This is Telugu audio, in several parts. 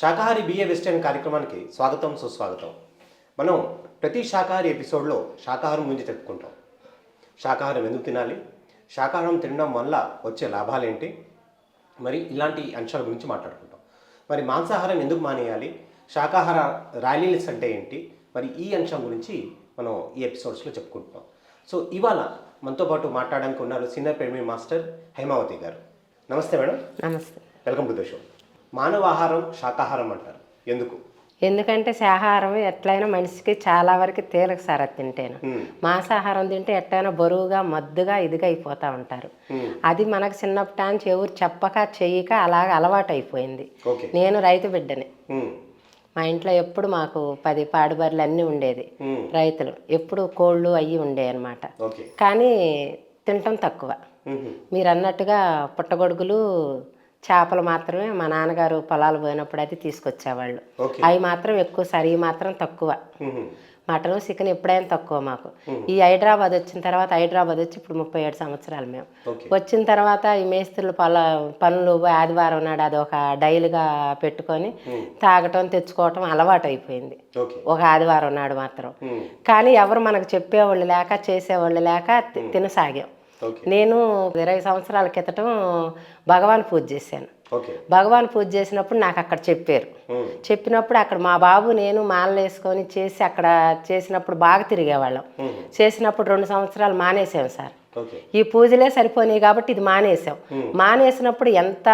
శాకాహారి బిఏ వెస్టర్న్ కార్యక్రమానికి స్వాగతం సుస్వాగతం. మనం ప్రతి శాకాహారి ఎపిసోడ్లో శాకాహారం గురించి చెప్పుకుంటాం. శాకాహారం ఎందుకు తినాలి? శాకాహారం తినడం వల్ల వచ్చే లాభాలేంటి? మరి ఇలాంటి అంశాల గురించి మాట్లాడుకుంటాం. మరి మాంసాహారం ఎందుకు మానేయాలి? శాకాహార ర్యాలీస్ అంటే ఏంటి? మరి ఈ అంశం గురించి మనం ఈ ఎపిసోడ్స్లో చెప్పుకుంటున్నాం. సో ఇవాళ మనతో పాటు మాట్లాడడానికి ఉన్నారు సీనియర్ ప్రేమీ మాస్టర్ హేమావతి గారు. నమస్తే మేడం. నమస్తే. Welcome to the show. మానవ ఆహారం శాకాహారం అంటారు. ఎందుకు? ఎందుకంటే శాహారం ఎట్లయినా మనిషికి చాలా వరకు తేలిక సార్ అది తింటేను. మాంసాహారం తింటే ఎట్లయినా బరువుగా మద్దుగా ఇదిగా అయిపోతూ ఉంటారు. అది మనకు చిన్నప్పటి నుంచి ఎవరు చెప్పక చెయ్యక అలాగ అలవాటు అయిపోయింది. నేను రైతు బిడ్డని. మా ఇంట్లో ఎప్పుడు మాకు పది పాడుబర్రెలు అన్నీ ఉండేది. రైతులు. ఎప్పుడు కోళ్ళు అయ్యి ఉండేవి అనమాట కానీ తినటం తక్కువ. మీరు అన్నట్టుగా పుట్టగొడుగులు చేపలు మాత్రమే మా నాన్నగారు పొలాలు పోయినప్పుడు అయితే తీసుకొచ్చేవాళ్ళు. అవి మాత్రం ఎక్కువ సరి మాత్రం తక్కువ. మటన్ చికెన్ ఎప్పుడైనా తక్కువ మాకు. ఈ హైదరాబాద్ వచ్చిన తర్వాత హైదరాబాద్ వచ్చి ఇప్పుడు ముప్పై ఏడు సంవత్సరాలు మేము. వచ్చిన తర్వాత ఈ మేస్త్రులు పొల పనులు ఆదివారం నాడు అది ఒక డైలుగా పెట్టుకొని. తాగటం తెచ్చుకోవటం అలవాటు అయిపోయింది. ఒక ఆదివారం నాడు మాత్రం. కానీ ఎవరు మనకు చెప్పేవాళ్ళు లేక చేసేవాళ్ళు లేక తినసాగాం. నేను ఇరవై సంవత్సరాల క్రితటం భగవాన్ పూజ చేశాను. భగవాన్ పూజ చేసినప్పుడు నాకు అక్కడ చెప్పారు. మ్మ్. చెప్పినప్పుడు అక్కడ మా బాబు నేను మాలలు వేసుకొని చేసి అక్కడ చేసినప్పుడు బాగా తిరిగేవాళ్ళం. మ్మ్. చేసినప్పుడు రెండు సంవత్సరాలు మానేసాం సార్. ఈ పూజలే సరిపోయినాయి కాబట్టి ఇది మానేసాం. మానేసినప్పుడు ఎంత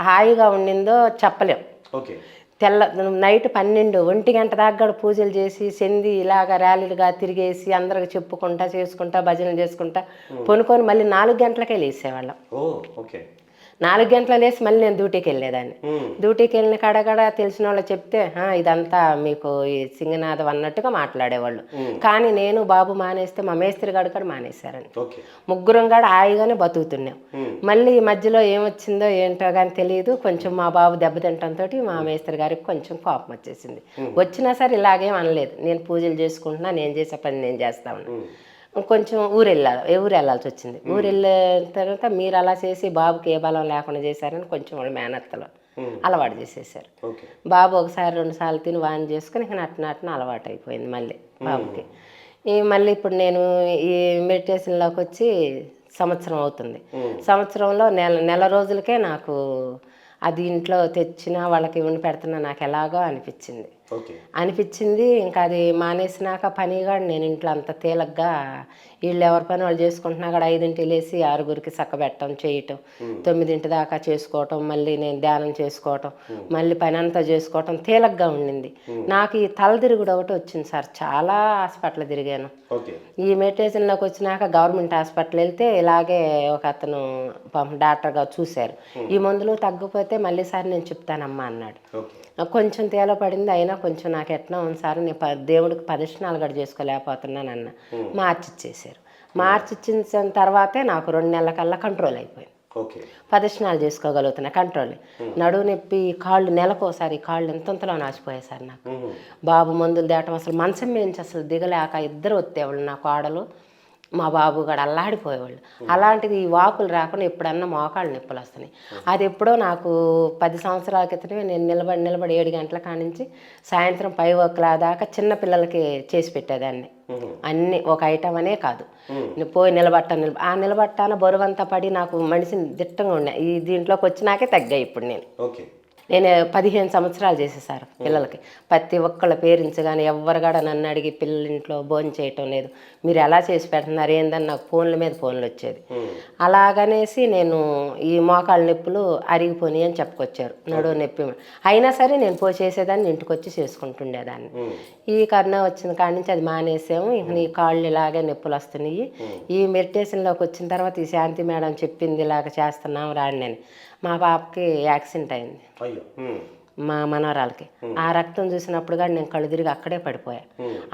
హాయిగా ఉండిందో చెప్పలేం. తెల్ల నైట్ పన్నెండు ఒంటి గంట దాకా కూడా పూజలు చేసి సెంది ఇలాగ ర్యాలీలుగా తిరిగేసి అందరికి చెప్పుకుంటా చేసుకుంటా భజనలు చేసుకుంటా పొనుకొని మళ్ళీ నాలుగు గంటలకే లేసేవాళ్ళం. ఓకే. నాలుగు గంటల లేసి మళ్ళీ నేను డ్యూటీకి వెళ్ళేదాన్ని. డ్యూటీకి వెళ్ళిన కాడగడ తెలిసిన వాళ్ళు చెప్తే "ఆ, ఇదంతా మీకు ఈ సింగనాథం అన్నట్టుగా మాట్లాడేవాళ్ళు. కానీ నేను బాబు మానేస్తే మా మేస్త్రి గారు కూడా మానేశారని ముగ్గురం కూడా హాయిగానే బతుకుతున్నాం. మళ్ళీ ఈ మధ్యలో ఏమొచ్చిందో ఏంటో కానీ తెలియదు. కొంచెం మా బాబు దెబ్బతింటంతో మా మేస్త్రి గారికి కొంచెం కోపం వచ్చేసింది. వచ్చినా సరే ఇలాగేం అనలేదు. నేను పూజలు చేసుకుంటున్నా నేను చేసే పని నేను చేస్తా ఉన్నా. మ్మ్. కొంచెం ఊరు వెళ్ళాలి ఊరు వెళ్ళాల్సి వచ్చింది. ఊరు వెళ్ళిన తర్వాత మీరు అలా చేసి బాబుకి ఏ బలం లేకుండా చేశారని కొంచెం వాళ్ళు మేనత్తలు. అలవాటు చేసేసారు. బాబు ఒకసారి రెండు సార్లు తిని వాన్ చేసుకుని ఇక నట్ట నట్టన అలవాటు అయిపోయింది మళ్ళీ బాబుకి. ఈ మళ్ళీ ఇప్పుడు నేను ఈ మెడిటేషన్లోకి వచ్చి సంవత్సరం అవుతుంది. సంవత్సరంలో నెల నెల రోజులకే నాకు అది ఇంట్లో తెచ్చినా వాళ్ళకి ఇవ్వని పెడుతున్నా నాకు ఎలాగో అనిపించింది. అనిపించింది. ఇంకా అది మానేసినాక పని కూడా నేను ఇంట్లో అంత తేలిగ్గా వీళ్ళు ఎవరి పని వాళ్ళు చేసుకుంటున్నా కూడా ఐదింటి లేసి ఆరుగురికి చక్కబెట్టడం చేయటం. తొమ్మిదింటి దాకా చేసుకోవటం మళ్ళీ నేను ధ్యానం చేసుకోవటం మళ్ళీ పని అంతా చేసుకోవటం తేలిగ్గా ఉండింది. నాకు ఈ తలదిరుగుడు ఒకటి వచ్చింది సార్. చాలా హాస్పిటల్ తిరిగాను. ఈ మెడిటేషన్లోకి వచ్చినాక గవర్నమెంట్ హాస్పిటల్ వెళ్తే ఇలాగే ఒక అతను డాక్టర్గా చూశారు. ఈ మందులు తగ్గిపోతే మళ్ళీ సార్ నేను చెప్తానమ్మా అన్నాడు. కొంచెం తేల పడింది అయినా కొంచెం నాకు ఎట్లా ఉంది సార్ నేను దేవుడికి ప్రదర్శనాలు కూడా చేసుకోలేకపోతున్నాను అన్న మార్చి ఇచ్చేసారు మార్చి ఇచ్చిన తర్వాతే నాకు రెండు నెలల కల్లా కంట్రోల్ అయిపోయింది. ప్రదర్శనాలు చేసుకోగలుగుతున్నా కంట్రోల్ నడువు నొప్పి కాళ్ళు నెలకోసారి కాళ్ళు ఎంతంతలో నాచిపోయాయి సార్ నాకు. బాబు మందులు తేవటం అసలు మంచం మీద అసలు దిగలేక ఇద్దరు వచ్చేవాళ్ళు నా కోడలు మా బాబు కూడా అల్లాడిపోయేవాళ్ళు. అలాంటిది ఈ వాపులు రాకుండా ఎప్పుడన్నా మోకాళ్ళు నొప్పులు వస్తున్నాయి. అది ఎప్పుడో నాకు పది సంవత్సరాల క్రితమే నేను నిలబడి నిలబడి ఏడు గంటల కానించి సాయంత్రం పై ఒక్కల దాకా చిన్న పిల్లలకి చేసి పెట్టేదాన్ని. అన్ని ఒక ఐటమ్ అనే కాదు. పోయి నిలబట్ట నిలబ ఆ నిలబట్టాన బరువంతా పడి నాకు మనిషిని దిట్టంగా ఉండే. ఈ దీంట్లోకి వచ్చినాకే తగ్గాయి ఇప్పుడు నేను. ఓకే. నేను పదిహేను సంవత్సరాలు చేసేసారు పిల్లలకి. ప్రతి ఒక్కళ్ళ పేరెంట్స్ కానీ ఎవ్వరు కూడా నన్ను అడిగి పిల్లల ఇంట్లో భోజనం చేయటం లేదు. మీరు ఎలా చేసి పెడుతున్నారు? ఏందని నాకు ఫోన్ల మీద ఫోన్లు వచ్చేది. అలాగనేసి నేను ఈ మోకాళ్ళ నొప్పులు అరిగిపోయి అని చెప్పుకొచ్చారు. నడువు నొప్పి అయినా సరే నేను పోయి చేసేదాన్ని ఇంటికి వచ్చి చేసుకుంటుండేదాన్ని. ఈ కరోనా వచ్చిన కాడి నుంచి అది మానేసాము. ఇంక నీ కాళ్ళు ఇలాగే నొప్పులు వస్తున్నాయి. ఈ మెడిటేషన్లోకి వచ్చిన తర్వాత ఈ శాంతి మేడం చెప్పింది ఇలాగ చేస్తున్నాం రాండి అని. మా పాపకి యాక్సిడెంట్ అయింది. మా మనవరాలకి ఆ రక్తం చూసినప్పుడు కానీ నేను కళ్ళు తిరిగి అక్కడే పడిపోయా.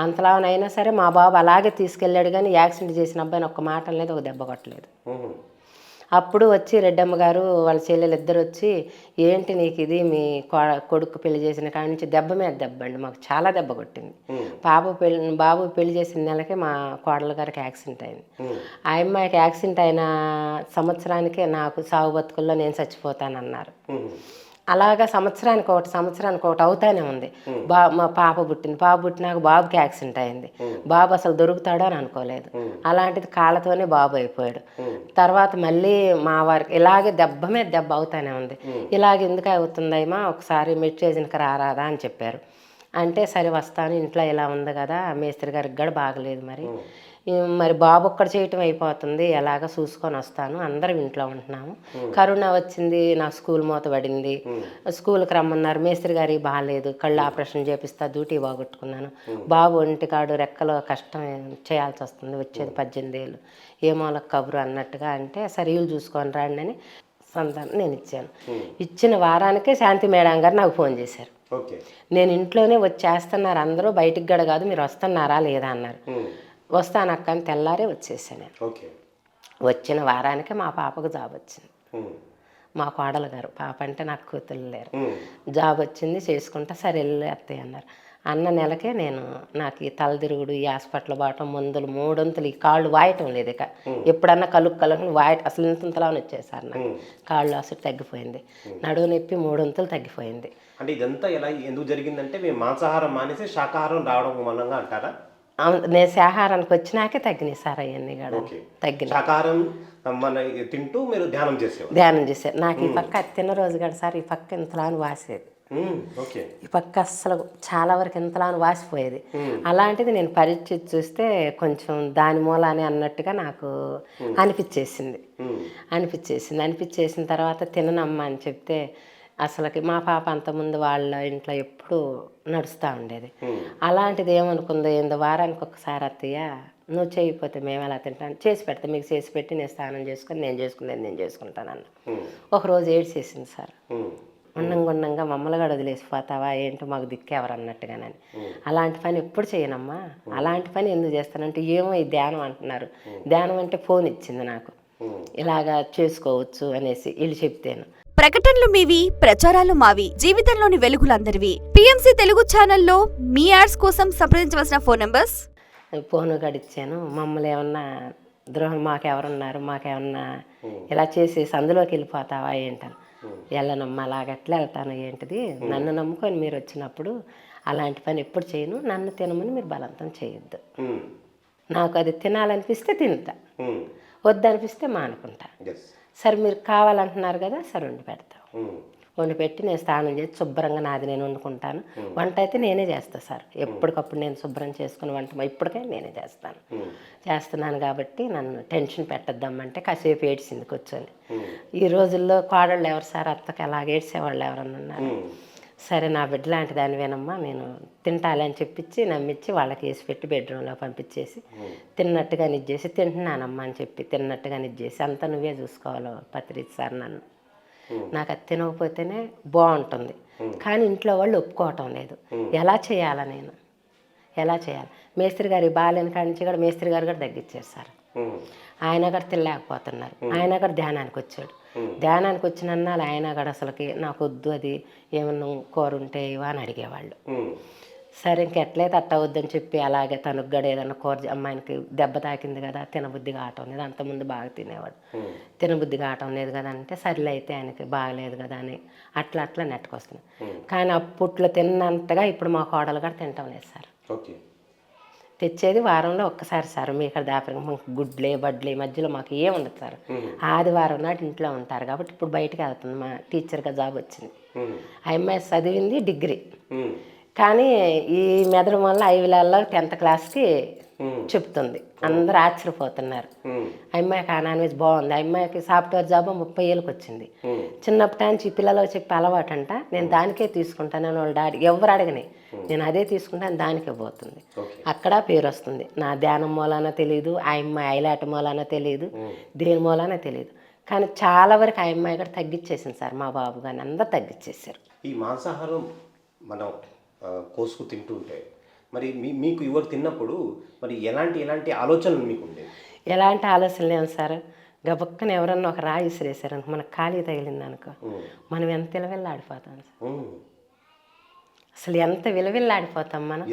అంతలానైనా సరే మా బాబు అలాగే తీసుకెళ్ళాడు కానీ యాక్సిడెంట్ చేసిన అబ్బాయిని ఒక్క మాట లేదు ఒక దెబ్బ కొట్టలేదు. అప్పుడు వచ్చి రెడ్డమ్మ గారు వాళ్ళ చెల్లెలు ఇద్దరు వచ్చి ఏంటి నీకు ఇది మీ కొడుకు పెళ్ళి చేసిన కాడి నుంచి దెబ్బ మీద దెబ్బ అండి మాకు చాలా దెబ్బ కొట్టింది. పాప పెళ్ళి బాబు పెళ్ళి చేసిన నెలకే మా కోడల గారికి యాక్సిడెంట్ అయింది. ఆ అమ్మాయికి యాక్సిడెంట్ అయిన సంవత్సరానికే నాకు సాగు బతుకుల్లో నేను చచ్చిపోతానన్నారు. అలాగా సంవత్సరానికి ఒకటి సంవత్సరానికి ఒకటి అవుతానే ఉంది. బా మా పాప పుట్టింది. పాప పుట్టినాక బాబుకి యాక్సిడెంట్ అయింది. బాబు అసలు దొరుకుతాడో అని అనుకోలేదు. అలాంటిది కాళ్ళతోనే బాబు అయిపోయాడు. తర్వాత మళ్ళీ మా వారికి ఇలాగే దెబ్బ మీద దెబ్బ అవుతానే ఉంది. ఇలాగ ఎందుకు అవుతుందమ్మా ఒకసారి మెడిటేషన్కి రారాదా అని చెప్పారు. అంటే సరే వస్తాను ఇంట్లో ఇలా ఉంది కదా మేస్త్రి గారికి కూడా బాగలేదు మరి. మరి బాబు ఒక్కడ చేయటం అయిపోతుంది ఎలాగ చూసుకొని వస్తాను అందరం ఇంట్లో ఉంటున్నాము. కరోనా వచ్చింది నాకు స్కూల్ మూత పడింది. స్కూల్కి రమ్మన్నారు మేస్త్రి గారికి బాగాలేదు కళ్ళు ఆపరేషన్ చేపిస్తా డ్యూటీ బాగొట్టుకున్నాను. బాబు ఒంటికాడు రెక్కలో కష్టం చేయాల్సి వస్తుంది వచ్చేది పద్దెనిమిది ఏళ్ళు. ఏమోల కబురు అన్నట్టుగా అంటే సరే వీళ్ళు చూసుకొని రండి అని సంతానం నేను ఇచ్చాను. ఇచ్చిన వారానికే శాంతి మేడం గారు నాకు ఫోన్ చేశారు. నేను ఇంట్లోనే వచ్చేస్తున్నారు అందరూ బయటికి గడ కాదు మీరు వస్తున్నారా లేదా అన్నారు. ఉమ్. వస్తాను అక్క అని తెల్లారే వచ్చేసాను వచ్చిన వారానికే మా పాపకు జాబ్ వచ్చింది. మా కోడలు గారు పాప అంటే నాకు కూతురు లేరు. జాబ్ వచ్చింది చేసుకుంటా సరే వెళ్ళి అత్తయ్య అన్నారు. అన్న నెలకే నేను నాకు ఈ తలదిరుగుడు ఈ హాస్పిటల్ పోవటం మందులు మూడొంతులు ఈ కాళ్ళు వాయటం లేదు ఇక. ఎప్పుడన్నా కలుపు కలుపు వాయ అసలు ఇంతలా వచ్చేసారు నాకు. కాళ్ళు అసలు తగ్గిపోయింది. నడువు నొప్పి మూడొంతులు తగ్గిపోయింది. అంటే ఇదంతా ఎలా ఎందుకు జరిగిందంటే మేము మాంసాహారం మానేసి శాకాహారం రావడం మూలంగా అంటారా? నేను శాహారానికి వచ్చినాకే తగ్గినాయి సార్ అవన్నీ కూడా. తగ్గినాయి. శాకాహారం మన తింటూ మీరు ధ్యానం చేసేవారు. ధ్యానం చేశారు నాకు ఈ పక్క తిన్న రోజు కూడా సార్ ఈ పక్క ఇంతలా అని వాసేది. ఈ పక్క అస్సలు చాలా వరకు ఇంతలా అని వాసిపోయేది. అలాంటిది నేను పరీక్షించి చూస్తే కొంచెం దాని మూలానే అన్నట్టుగా నాకు అనిపించేసింది. అనిపించేసింది. అనిపించేసిన తర్వాత తిననమ్మా అని చెప్తే అసలుకి మా పాప అంతకుముందు వాళ్ళ ఇంట్లో ఎప్పుడు నడుస్తూ ఉండేది. అలాంటిది ఏమనుకుందో ఏందో వారానికి ఒకసారి అత్తయ్య నువ్వు చేయకపోతే మేము ఎలా తింటాను చేసి పెడతా మీకు చేసి పెట్టి నేను స్నానం చేసుకొని నేను చేసుకునేది నేను చేసుకుంటాను అన్న ఉమ్. ఒకరోజు ఏడ్చేసింది సార్. ఉమ్. ఉండంగా ఉండంగా మమ్మల్ని కూడా వదిలేసిపోతావా? ఏంటో మాకు దిక్కు ఎవరు అన్నట్టుగానని అలాంటి పని ఎప్పుడు చేయనమ్మా. అలాంటి పని ఎందుకు చేస్తానంటే ఏమో ఈ ధ్యానం అంటున్నారు. ధ్యానం అంటే ఫోన్ ఇచ్చింది నాకు. ఇలాగా చేసుకోవచ్చు అనేసి వీళ్ళు చెప్తేను. ప్రకటనలు మీవి ప్రచారాలు మావి జీవితంలోని వెలుగులందరివి. పిఎంసి తెలుగు ఛానల్లో మీ యాడ్స్ కోసం సంప్రదించవలసిన ఫోన్ నంబర్స్? ఫోన్ గడిచాను మమ్మల్ని ఏమన్నా ద్రోహం మాకెవరున్నారు మాకేమన్నా ఇలా చేసేసి అందులోకి వెళ్ళిపోతావా ఏంటని. వెళ్ళనమ్మా అలాగట్లా వెళ్తాను. ఏంటిది? నన్ను నమ్ముకొని మీరు వచ్చినప్పుడు అలాంటి పని ఎప్పుడు చేయను. నన్ను తినమని మీరు బలవంతం చేయొద్దు. నాకు అది తినాలనిపిస్తే తింటా. వద్దనిపిస్తే మానుకుంటా. సరే మీరు కావాలంటున్నారు కదా సరే వండి పెడతాం. వండి పెట్టి నేను స్నానం చేసి శుభ్రంగా నాది నేను వండుకుంటాను. వంట అయితే నేనే చేస్తాను సార్. ఎప్పటికప్పుడు నేను శుభ్రం చేసుకుని వంట ఇప్పటికైనా నేనే చేస్తాను. చేస్తున్నాను కాబట్టి నన్ను టెన్షన్ పెట్టద్దామంటే కాసేపు ఏడ్చింది కూర్చొని. ఈ రోజుల్లో కోడళ్ళు ఎవరు సార్? అత్తకి అలాగ ఏడ్చేవాళ్ళు ఎవరన్నా ఉన్నారు. సరే నా బిడ్డ లాంటి దానివేనమ్మా నేను తింటాలి అని చెప్పించి నమ్మించి వాళ్ళకి వేసి పెట్టి బెడ్రూమ్లో పంపించేసి తిన్నట్టుగా నిచ్చేసి తింటున్నానమ్మా అని చెప్పి తిన్నట్టుగా నిచ్చేసి అంతా నువ్వే చూసుకోవాలి పత్రిక సార్ నన్ను. నాకు అది తినకపోతేనే బాగుంటుంది. కానీ ఇంట్లో వాళ్ళు ఒప్పుకోవటం లేదు. ఎలా చేయాలా నేను? ఎలా చేయాలి? మేస్త్రి గారి బాగాలేని కాడి నుంచి కూడా మేస్త్రి గారు కూడా తగ్గించారు సార్. ఆయన కూడా తినలేకపోతున్నారు. ఆయన కూడా ధ్యానానికి వచ్చాడు. ధ్యానానికి వచ్చిన ఆయన కూడా అసలుకి నాకు వద్దు అది ఏమన్నా కూర ఉంటే ఇవా అని అడిగేవాళ్ళు. సరే ఇంకెట్లయితే అట్ట వద్దని చెప్పి అలాగే తనకు గడ ఏదన్నా కూర అమ్మాయికి దెబ్బ తాకింది కదా తినబుద్ధి కావటం లేదు అంతకుముందు బాగా తినేవాడు. తినబుద్ధి కావటం లేదు కదా అంటే సర్లే అయితే ఆయనకి బాగలేదు కదా అని అట్లా అట్లా నెట్టుకొస్తున్నాయి కానీ అప్పట్లో తిన్నంతగా ఇప్పుడు మా కోడలు కూడా తింటాం లేదు సార్. ఓకే. తెచ్చేది వారంలో ఒక్కసారి సార్. మీ ఇక్కడ దాపరికి గుడ్లే బడ్లే మధ్యలో మాకు ఏం ఉండదు సార్. ఆదివారం నాటి ఇంట్లో ఉంటారు కాబట్టి ఇప్పుడు బయటకు వెళ్తుంది మా టీచర్గా జాబ్ వచ్చింది. అమ్మాయి చదివింది డిగ్రీ. కానీ ఈ మెదడు వల్ల ఐవిలలో టెన్త్ క్లాస్కి. చెప్తుంది. అందరూ ఆశ్చర్యపోతున్నారు. ఆ అమ్మాయికి ఆ నాన్ వెజ్ బాగుంది. అమ్మాయికి సాఫ్ట్వేర్ జాబ్ ముప్పై ఏళ్ళకి వచ్చింది. చిన్నప్పటి నుంచి ఈ పిల్లలకు చెప్పి అలవాటు అంట నేను దానికే తీసుకుంటాను వాళ్ళ డాడీ ఎవరు అడగని. నేను అదే తీసుకుంటాను దానికే పోతుంది. అక్కడ పేరు వస్తుంది నా ధ్యానం మూలాన తెలియదు ఆ అమ్మాయి ఐలాట మూలాన తెలియదు దేని మూలాన తెలియదు కానీ చాలా వరకు ఆ అమ్మాయి కూడా తగ్గించేసింది సార్ మా బాబు కానీ అందరు తగ్గించేసారు ఈ మాంసాహారం మనం కోసుకు తింటుంటే మరి మీ మీకు ఎవరు తిన్నప్పుడు మరి ఎలాంటి ఎలాంటి ఆలోచనలు మీకు ఉండేవి ఎలాంటి ఆలోచన లేవు సార్. గబక్కన ఎవరన్నా ఒక రాయి విసిరేసారు అనుకో మనకు ఖాళీ తగిలింది అనుకో మనం ఎంత విలవిల్లాడిపోతాం సార్. అసలు ఎంత విలవిల్లాడిపోతాం మనం.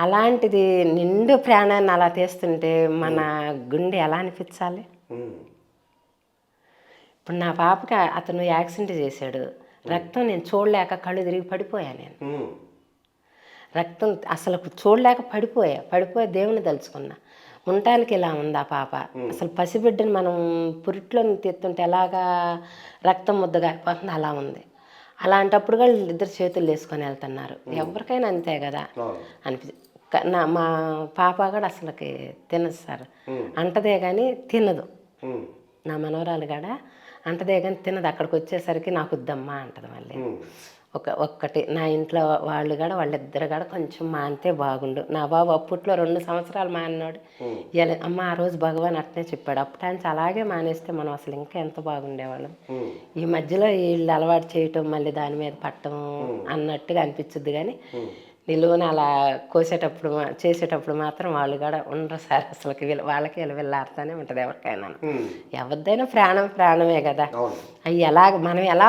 అలాంటిది నిండు ప్రాణాన్ని అలా తీస్తుంటే మన గుండె ఎలా అనిపించాలి? ఇప్పుడు నా పాపకి అతను యాక్సిడెంట్ చేశాడు. రక్తం నేను చూడలేక కళ్ళు తిరిగి పడిపోయా నేను. రక్తం అసలు చూడలేక పడిపోయా పడిపోయి దేవుని తలుచుకున్నా. ఉండటానికి ఇలా ఉంది ఆ పాప అసలు పసిబిడ్డని మనం పురిట్లో తీస్తుంటే ఎలాగా రక్తం ముద్దగా అయిపోతుంది అలా ఉంది. అలాంటప్పుడు కూడా ఇద్దరు చేతులు వేసుకొని వెళ్తున్నారు. ఎవరికైనా అంతే కదా. అనిపి నా మా పాప కూడా అసలుకి తినదు సార్. అంటదే కానీ తినదు. నా మనవరాలు కూడా అంటదే కానీ తినదు. అక్కడికి వచ్చేసరికి నాకు వద్దమ్మా అంటది మళ్ళీ. ఒక ఒక్కటి. నా ఇంట్లో వాళ్ళు కూడా వాళ్ళిద్దరు కూడా కొంచెం మానితే బాగుండు. నా బాబు అప్పట్లో రెండు సంవత్సరాలు మానినాడు ఇలా అమ్మ ఆ రోజు భగవాన్ అట్నే చెప్పాడు. అప్పటానికి అలాగే మానేస్తే మనం అసలు ఇంకా ఎంత బాగుండేవాళ్ళం. ఈ మధ్యలో వీళ్ళు అలవాటు చేయటం మళ్ళీ దాని మీద పట్టడం అన్నట్టుగా అనిపించుద్ది కానీ నిలువున అలా కోసేటప్పుడు చేసేటప్పుడు మాత్రం వాళ్ళు కూడా ఉండరు సార్. అసలుకి వీళ్ళ వాళ్ళకి వీళ్ళ వెళ్ళాడుతూనే ఉంటుంది ఎవరికైనా. ఎవరిదైనా ప్రాణం ప్రాణమే కదా. అవి ఎలాగ మనం ఎలా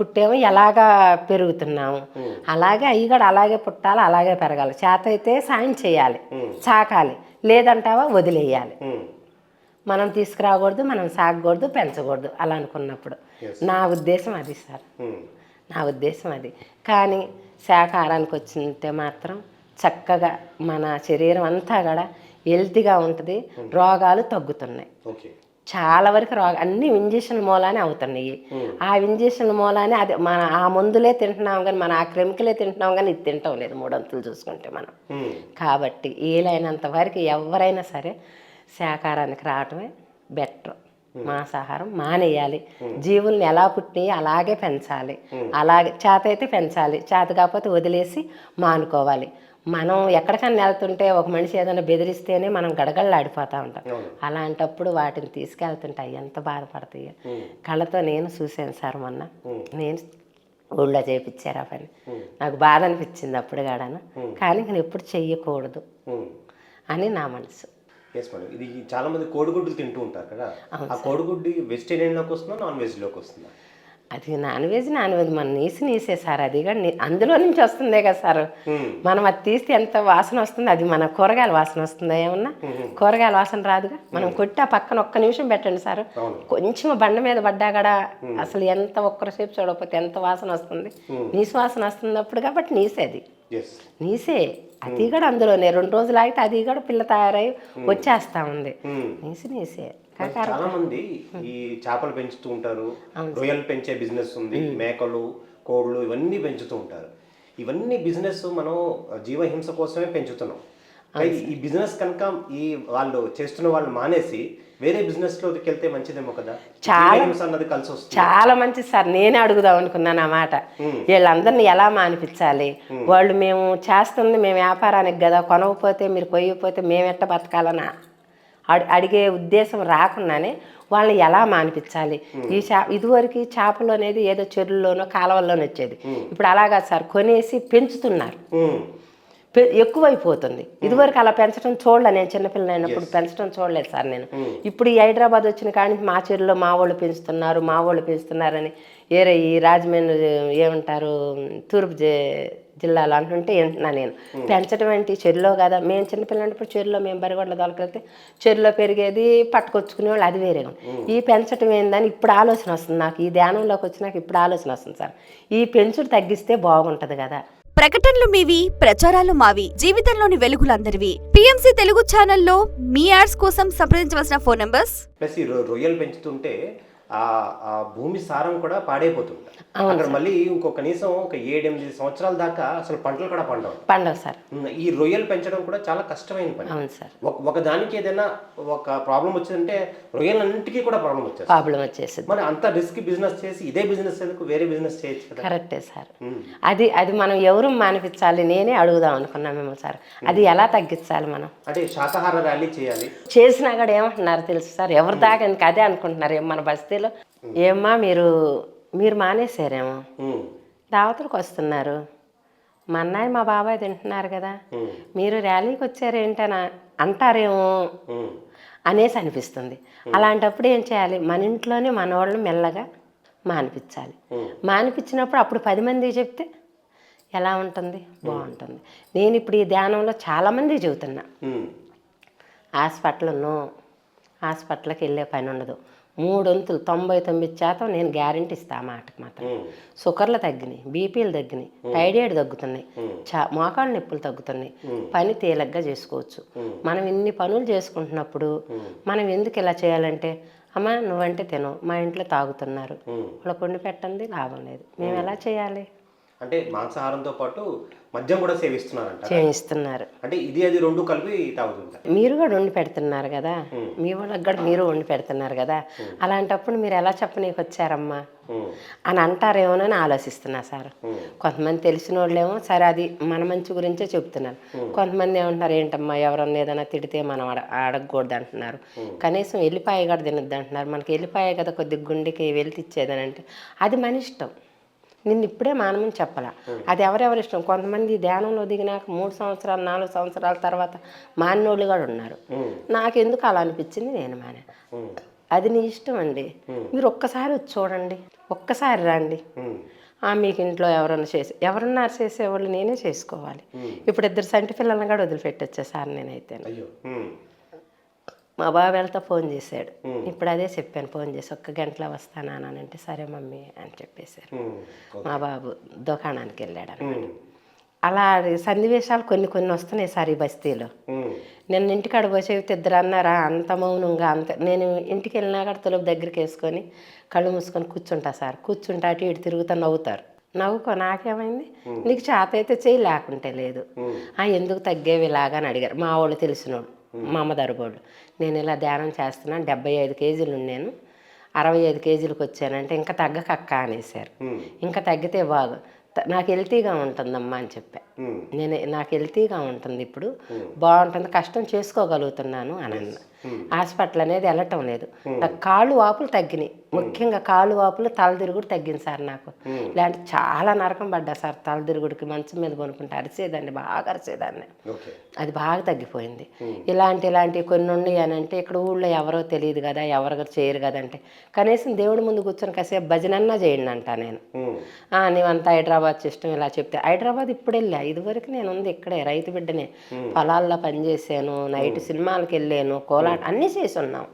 పుట్టామో ఎలాగా పెరుగుతున్నాము. అలాగే అవి కూడా అలాగే పుట్టాలి అలాగే పెరగాలి. చేత అయితే సాయం చేయాలి సాకాలి లేదంటావా వదిలేయాలి. మనం తీసుకురాకూడదు మనం సాగకూడదు పెంచకూడదు అలా అనుకున్నప్పుడు. నా ఉద్దేశం అది సార్. నా ఉద్దేశం అది. కానీ శాకాహారానికి వచ్చింటే మాత్రం చక్కగా మన శరీరం అంతా కూడా హెల్తీగా ఉంటుంది. రోగాలు తగ్గుతున్నాయి. చాలా వరకు రోగ అన్ని ఇంజక్షన్ మూలానే అవుతున్నాయి. ఆ ఇంజక్షన్ మూలానే అది మన ఆ మందులే తింటున్నాం కానీ మన ఆ కెమికలే తింటున్నాం కానీ ఇది తింటాం లేదు మూడొంతులు చూసుకుంటే మనం. కాబట్టి వీలైనంత వరకు ఎవరైనా సరే శాకాహారానికి రావటమే బెటర్. మాంసాహారం మానేయాలి. జీవుల్ని ఎలా పుట్టినాయి అలాగే పెంచాలి. అలాగే చేత అయితే పెంచాలి. చేత కాకపోతే వదిలేసి మానుకోవాలి. మనం ఎక్కడికన్నా వెళ్తుంటే ఒక మనిషి ఏదైనా బెదిరిస్తేనే మనం గడగడలాడిపోతూ ఉంటాం. అలాంటప్పుడు వాటిని తీసుకెళ్తుంటే అవి ఎంత బాధపడతాయి. కళ్ళతో నేను చూశాను సార్ మొన్న. నేను ఊళ్ళో చేయించారు ఆ పని నాకు బాధ అనిపించింది అప్పుడు కాడాను. కానీ నేను ఎప్పుడు చెయ్యకూడదు. అని నా మనసు. ఎస్ మేడం ఇది చాలా మంది కోడిగుడ్డులు తింటూ ఉంటారు కదా. ఆ కోడిగుడ్డు వెజిటేరియన్లోకి వస్తుందా నాన్ వెజ్లోకి వస్తుందా? అది నాన్ వెజ్ నాన్ వెజ్ మన నీసి నీసే సార్. అది కూడా నీ- అందులో నుంచి వస్తుందే కదా సార్. మనం అది తీస్తే ఎంత వాసన వస్తుంది అది మన కూరగాయల వాసన వస్తుందా ఏమన్నా? కూరగాయల వాసన రాదుగా? మనం కొట్టి ఆ పక్కన ఒక్క నిమిషం పెట్టండి సార్. కొంచెం బండ మీద పడ్డా కూడా అసలు ఎంత ఒక్కసేపు చూడకపోతే ఎంత వాసన వస్తుంది? నీసు వాసన వస్తున్నప్పుడు కాబట్టి నీసేది ఎస్ నీసే. అది కూడా అందులోనే. రెండు రోజులు ఆగితే అది కూడా పిల్ల తయారై వచ్చేస్తా ఉంది. నీసి నీసే. చాలా మంది ఈ చేపలు పెంచుతూ ఉంటారు. రొయ్యలు పెంచే బిజినెస్ ఉంది. మేకలు కోళ్ళు ఇవన్నీ పెంచుతూ ఉంటారు. ఇవన్నీ బిజినెస్ మనం జీవహింస కోసమే పెంచుతున్నాం. ఈ బిజినెస్ కనుక ఈ వాళ్ళు చేస్తున్న వాళ్ళు మానేసి వేరే బిజినెస్లోకి వెళ్తే మంచిదేమో కదా? అన్నది కలిసి వస్తుంది. చాలా మంచిది సార్. నేనే అడుగుదాం అనుకున్నాను ఆ మాట. వీళ్ళందరినీ ఎలా మానిపించాలి? వాళ్ళు మేము చేస్తుంది మేము వ్యాపారానికి కదా కొనకపోతే మీరు కొయ్యకపోతే మేము ఎట్ట బతకాలనా? అడి అడిగే ఉద్దేశం రాకుండానే వాళ్ళని ఎలా మానిపించాలి? ఈ చా ఇదివరకు చేపలు అనేది ఏదో చెరువుల్లోనో కాలువల్లోనో వచ్చేది ఇప్పుడు అలాగా సార్ కొనేసి పెంచుతున్నారు. ఎక్కువైపోతుంది. ఇదివరకు అలా పెంచడం చూడలే. నేను చిన్నపిల్ల అయినప్పుడు పెంచడం చూడలేదు సార్ నేను. ఇప్పుడు ఈ హైదరాబాద్ వచ్చిన కాడి నుంచి మా చెరువులో మా వాళ్ళు పెంచుతున్నారు మా వాళ్ళు పెంచుతున్నారని ఏరే ఈ రాజమండ్రి ఏమంటారు తూర్పు జిల్లాలో అంటుంటే వింటున్నా నేను. పెంచడం ఏంటి? చెరువులో కదా. మేము చిన్నపిల్లన్నప్పుడు చెరువులో మేము బరిగొడ్ల దొరకెళ్తే చెరువులో పెరిగేది పట్టుకొచ్చుకునే వాళ్ళు అది వేరే. ఈ పెంచడం ఏందని ఇప్పుడు ఆలోచన వస్తుంది నాకు. ఈ ధ్యానంలోకి వచ్చినాక ఇప్పుడు ఆలోచన వస్తుంది సార్. ఈ పెంచుడు తగ్గిస్తే బాగుంటుంది కదా. ప్రకటనలు మీవి ప్రచారాలు మావి జీవితంలోని వెలుగులందరివి. పిఎంసి తెలుగు ఛానల్లో మీ యాడ్స్ కోసం సంప్రదించవలసిన ఫోన్ నంబర్స్? ప్లస్ రొయ్యలు పెంచుతుంటే ఆ ఆ భూమి సారం కూడా పాడైపోతుంది. అక్కడ మళ్ళీ ఇంకో కనీసం ఒక ఏడెనిమిది సంవత్సరాల దాకా అసలు పంటలు కూడా పండవు. పండవు సార్. ఈ రొయ్యలు పెంచడం కూడా చాలా కష్టమైన పని. అవును సార్. ఒక- దానికి ఏదైనా ఒక ప్రాబ్లం వచ్చిందంటే రొయ్యలన్నింటికీ కూడా ప్రాబ్లం వచ్చేస్తుంది. ప్రాబ్లం వచ్చేసింది మరి అంత రిస్క్ బిజినెస్ చేసి ఇదే బిజినెస్ ఎందుకు వేరే బిజినెస్ చేయొచ్చు కదా. కరెక్టే సార్. అది అది మనం ఎవరు మానిపించాలి నేనే అడుగుదాం అనుకున్నా మిమ్మల్ని సార్. అది ఎలా తగ్గించాలి మనం? అంటే శాకాహార ర్యాలీ చేయాలి. చేసినా కూడా ఏమంటున్నారు తెలుసు సార్? ఎవరు దాకా ఇంక అదే అనుకుంటున్నారు. మన బస్తీలో ఏమ్మా మీరు మీరు మానేశారేమో. దావతులకు వస్తున్నారు. మా అన్నయ్య మా బాబాయ్ తింటున్నారు కదా. మీరు ర్యాలీకి వచ్చారేంటనా అంటారేమో అనేసి అనిపిస్తుంది. అలాంటప్పుడు ఏం చేయాలి? మన ఇంట్లోనే మన వాళ్ళని మెల్లగా మానిపించాలి. మానిపించినప్పుడు అప్పుడు పది మంది చెప్తే ఎలా ఉంటుంది? బాగుంటుంది. నేను ఇప్పుడు ఈ ధ్యానంలో చాలామంది చెబుతున్నా. ఉమ్, హాస్పిటల్ నో హాస్పిటల్కి వెళ్ళే పని ఉండదు. మూడొంతులు తొంభై తొమ్మిది శాతం నేను గ్యారెంటీ ఇస్తా ఆ మాటకి మాత్రం. షుగర్లు తగ్గినాయి బీపీలు తగ్గినాయి థైరాయిడ్ తగ్గుతున్నాయి చా మోకాళ్ళ నొప్పులు తగ్గుతున్నాయి. పని తేలిగ్గా చేసుకోవచ్చు. మనం ఇన్ని పనులు చేసుకుంటున్నప్పుడు మనం ఎందుకు ఇలా చేయాలంటే అమ్మ నువ్వంటే తిను మా ఇంట్లో తాగుతున్నారు. వాళ్ళ కొండి పెట్టండి లాభం లేదు. మేము. ఎలా చేయాలి? అంటే మాంసాహారంతో పాటు మద్యం కూడా సేవిస్తున్నారంట చేయిస్తున్నారు. అంటే ఇది అది రెండు కలిపి తాగుతుంటారు మీరు కూడా వండి పెడుతున్నారు కదా? మీ వాళ్ళకి కూడా మీరు వండి పెడుతున్నారు కదా? అలాంటప్పుడు మీరు ఎలా చెప్పనీకి వచ్చారమ్మా అని అంటారేమోనని ఆలోచిస్తున్నా సార్. కొంతమంది తెలిసిన వాళ్ళేమో సరే అది మన మంచి గురించే చెప్తున్నారు. కొంతమంది ఏమంటున్నారు ఏంటమ్మా ఎవరన్నా ఏదైనా తిడితే మనం అడ అడగకూడదు అంటున్నారు. కనీసం ఎల్లిపాయ కూడా తినొద్దు అంటున్నారు. మనకి ఎల్లిపాయ కదా కొద్ది గుండెకి వెళ్తి ఇచ్చేదని అంటే అది మన ఇష్టం. నిన్ను ఇప్పుడే మానమని చెప్పాల. అది ఎవరెవరి ఇష్టం? కొంతమంది ధ్యానంలో దిగినాక మూడు సంవత్సరాలు నాలుగు సంవత్సరాల తర్వాత మానోళ్ళు కూడా ఉన్నారు. నాకెందుకు అలా అనిపించింది? నేను మానే. అది నీ ఇష్టం అండి. మీరు ఒక్కసారి వచ్చి చూడండి. ఒక్కసారి రండి. మీకు ఇంట్లో ఎవరన్నా చేసి ఎవరన్నా చేసేవాళ్ళు నేనే చేసుకోవాలి. ఇప్పుడు ఇద్దరు సంటి పిల్లల్ని కూడా వదిలిపెట్టొచ్చా సార్ నేనైతే? మా బాబు వెళ్తా ఫోన్ చేశాడు. ఇప్పుడు అదే చెప్పాను ఫోన్ చేసి ఒక్క గంటలో వస్తానా అని అంటే సరే మమ్మీ అని చెప్పేశారు. మా బాబు దుకాణానికి వెళ్ళాడు అనమాట. అలా సన్నివేశాలు కొన్ని కొన్ని వస్తున్నాయి సార్ ఈ బస్తీలో. నిన్న ఇంటికాడ పోసే ఇద్దరు అన్నారా? అంత మౌనంగా అంత నేను ఇంటికి వెళ్ళినా కూడా తలుపు దగ్గరికి వేసుకొని కళ్ళు మూసుకొని కూర్చుంటా సార్. కూర్చుంటా అటు ఇటు తిరుగుతా నవ్వుతారు. నవ్వుకో నాకేమైంది? నీకు చేత అయితే చేయి లేకుంటే లేదు. ఆ ఎందుకు తగ్గేవి ఇలాగా అని అడిగారు. మా వాళ్ళు తెలిసినోడు మా అమ్మ దరబోళ్ళు నేను ఇలా ధ్యానం చేస్తున్నాను డెబ్బై ఐదు కేజీలు ఉన్నాను అరవై ఐదు కేజీలకు వచ్చానంటే ఇంకా తగ్గకక్క అనేసారు ఇంకా తగ్గితే బాగు. నాకు హెల్తీగా ఉంటుందమ్మా అని చెప్పా. నేను నాకు హెల్తీగా ఉంటుంది ఇప్పుడు. బాగుంటుంది కష్టం చేసుకోగలుగుతున్నాను అని అన్న హాస్పిటల్ అనేది వెళ్ళటం లేదు. నాకు కాళ్ళు వాపులు తగ్గినాయి. ముఖ్యంగా కాళ్ళు వాపులు తలదిరుగుడు తగ్గింది సార్ నాకు. ఇలాంటి చాలా నరకం పడ్డా సార్ తలదిరుగుడికి మంచం మీద కొనుక్కుంటే అరిసేదాన్ని బాగా అరిసేదాన్ని. అది బాగా తగ్గిపోయింది. ఇలాంటి ఇలాంటివి కొన్ని ఉన్నాయి అని అంటే ఇక్కడ ఊళ్ళో ఎవరో తెలియదు కదా ఎవరు చేయరు కదా అంటే. కనీసం దేవుడి ముందు కూర్చొని కాసేపు భజనన్నా చేయండి అంట నేను. ఉమ్, "ఆ, నీవంతా హైదరాబాద్ సిస్టమ్ ఇలా చెప్తే హైదరాబాద్ ఇప్పుడు వెళ్ళా. ఇదివరకు నేను ఉంది ఇక్కడే రైతు బిడ్డనే. పొలాల్లో పనిచేసాను నైట్ సినిమాలకు వెళ్ళాను కోలాట అన్నీ చేసి ఉన్నాం.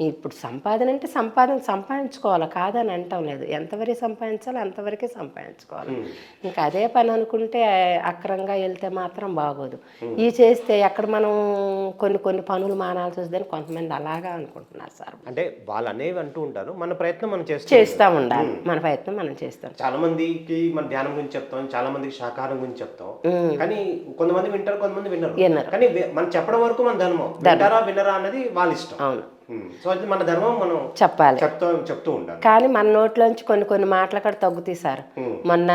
ఇప్పుడు సంపాదన అంటే సంపాదన సంపాదించుకోవాలి? కాదని అంటాం లేదు. ఎంతవరకు సంపాదించాలో అంతవరకే సంపాదించుకోవాలి. ఇంకా అదే పని అనుకుంటే అక్రంగా వెళ్తే మాత్రం బాగోదు. ఈ చేస్తే ఎక్కడ మనం కొన్ని కొన్ని పనులు మానాల్సి వస్తుందని కొంతమంది అలాగా అనుకుంటున్నారు సార్. అంటే వాళ్ళు అనేవి అంటూ ఉంటారు. మన ప్రయత్నం మనం చేస్తాం చేస్తూ ఉండాలి. మన ప్రయత్నం మనం చేస్తాం. చాలా మందికి మన ధ్యానం గురించి చెప్తాం చాలా మందికి శాకాహారం గురించి చెప్తాం. కానీ కొంతమంది వింటారు కొంతమంది వినరు. కానీ మనం చెప్పడం వరకు మన ధర్మం. వింటారా వినరా అన్నది వాళ్ళ ఇష్టం. అవును. సో అది మన ధర్మం మనం చెప్పాలి. చెప్తూ ఉండాలి. కానీ మన నోట్లోంచి కొన్ని కొన్ని మాటలు కూడా తగ్గుతాయి సార్ మొన్న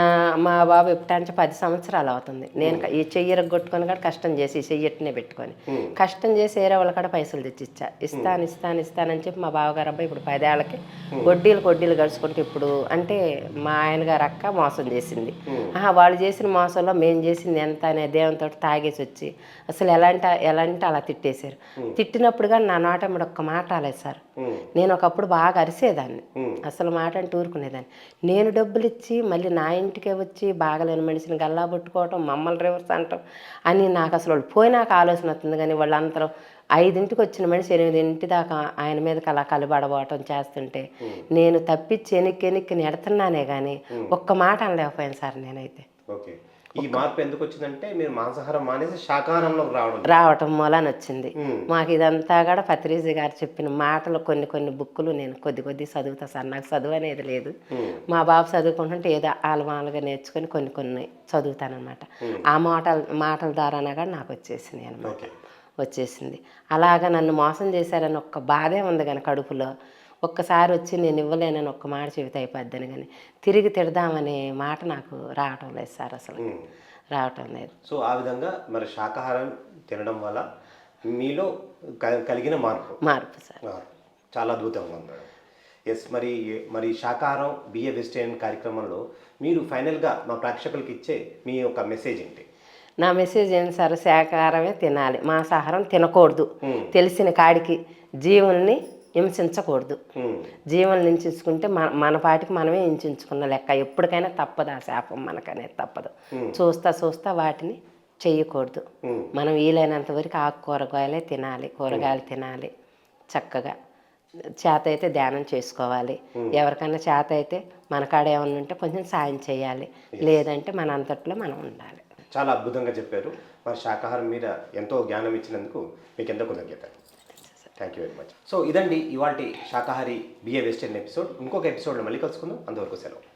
మా బాబు ఎప్పుడంటే పది సంవత్సరాలు అవుతుంది. నేను ఈ చెయ్యి కొట్టుకొని కూడా కష్టం చేసి ఈ చెయ్యట్టునే పెట్టుకొని. కష్టం చేసి వేరే వాళ్ళ కూడా పైసలు తెచ్చిచ్చా. ఇస్తాను ఇస్తాను ఇస్తానని చెప్పి మా బావగారు అబ్బాయి ఇప్పుడు పదేళ్ళకి వడ్డీలు కొడ్డీలు గడుచుకుంటే ఇప్పుడు అంటే మా ఆయన గారు అక్క మోసం చేసింది. ఆహా వాళ్ళు చేసిన మోసంలో మేము చేసింది ఎంత అనే దేవునితో తాగేసి వచ్చి అసలు ఎలాంటి ఎలాంటి అలా తిట్టేశారు. తిట్టినప్పుడు కానీ నా నోట ఒక్క మాట రాలేదు సార్. నేను ఒకప్పుడు బాగా అరిసేదాన్ని. అసలు మాట అంటే ఊరుకునేదాన్ని. నేను డబ్బులు ఇచ్చి మళ్ళీ నా ఇంటికే వచ్చి బాగలేని మనిషిని గల్లా పట్టుకోవటం మమ్మల్ని రివర్స్ అంటాం అని నాకు అసలు వాళ్ళు పోయినాక ఆలోచన వస్తుంది. కానీ వాళ్ళందరూ ఐదింటికి వచ్చిన మనిషి ఎనిమిదింటి దాకా ఆయన మీదకి అలా కలబడబోవటం చేస్తుంటే నేను తప్పించి ఎనిక్కి ఎనిక్కి నెడుతున్నానే కానీ ఒక్క మాట అనలేకపోయాను సార్ నేనైతే. ఓకే. ఈ మార్పు ఎందుకు వచ్చిందంటే మీరు మాంసాహారం మానేసి శాకాహారంలోకి రావడం. రావటం మూలాన వచ్చింది. మాకు ఇదంతా కూడా పత్రిజీ గారు చెప్పిన మాటలు కొన్ని కొన్ని బుక్కులు నేను కొద్ది కొద్ది చదువుతా. సార్ నాకు చదువు అనేది లేదు. మా బాబు చదువుకుంటుంటే ఏదో ఆలమాలుగా నేర్చుకొని కొన్ని కొన్ని చదువుతానమాట ఆ మాటల మాటల ద్వారానే కూడా నాకు వచ్చేసింది అనమాట వచ్చేసింది. అలాగా నన్ను మోసం చేశారని ఒక్క బాధే ఉంది కానీ కడుపులో ఒక్కసారి వచ్చి నేను ఇవ్వలేనని ఒక్క మాట చెబితే అయిపోద్దని కానీ తిరిగి తిడదామనే మాట నాకు రావటం లేదు సార్ అసలు. రావటం లేదు. సో ఆ విధంగా మరి శాకాహారం తినడం వల్ల మీలో కలిగిన మార్పు. మార్పు సార్. చాలా అద్భుతంగా ఉంది ఎస్ మరి మరి శాకాహారం బిఏ వెజిటేరియన్ కార్యక్రమంలో మీరు ఫైనల్గా మా ప్రేక్షకులకి ఇచ్చే మీ యొక్క మెసేజ్ ఏంటి? నా మెసేజ్ ఏంటి సార్? శాకాహారమే తినాలి. మాంసాహారం తినకూడదు. తెలిసిన కాడికి జీవుల్ని హింసించకూడదు. మ్మ్. జీవుల్ని హింసించుకుంటే మన మన పాటికి మనమే హింసించుకున్న లెక్క. ఎప్పటికైనా తప్పదు ఆ శాపం మనకనేది తప్పదు. చూస్తా చూస్తా వాటిని చెయ్యకూడదు. మనం వీలైనంత వరకు ఆకు కూరగాయలే తినాలి కూరగాయలు తినాలి చక్కగా. చేత అయితే ధ్యానం చేసుకోవాలి. ఎవరికైనా చేత అయితే మన కాడ ఏమన్నా ఉంటే కొంచెం సాయం చేయాలి. లేదంటే మన అంతట్లో మనం ఉండాలి. చాలా అద్భుతంగా చెప్పారు. మరి శాకాహారం మీద ఎంతో జ్ఞానం ఇచ్చినందుకు మీకు ఎంతో కృతజ్ఞత thank you very much so ఇదండి ఇవాళ శాకాహారి బిఏ వెస్టర్న్ ఎపిసోడ్. ఇంకొక ఎపిసోడ్లో మళ్ళీ కలుసుకుందాం. అంతవరకు సెలవు.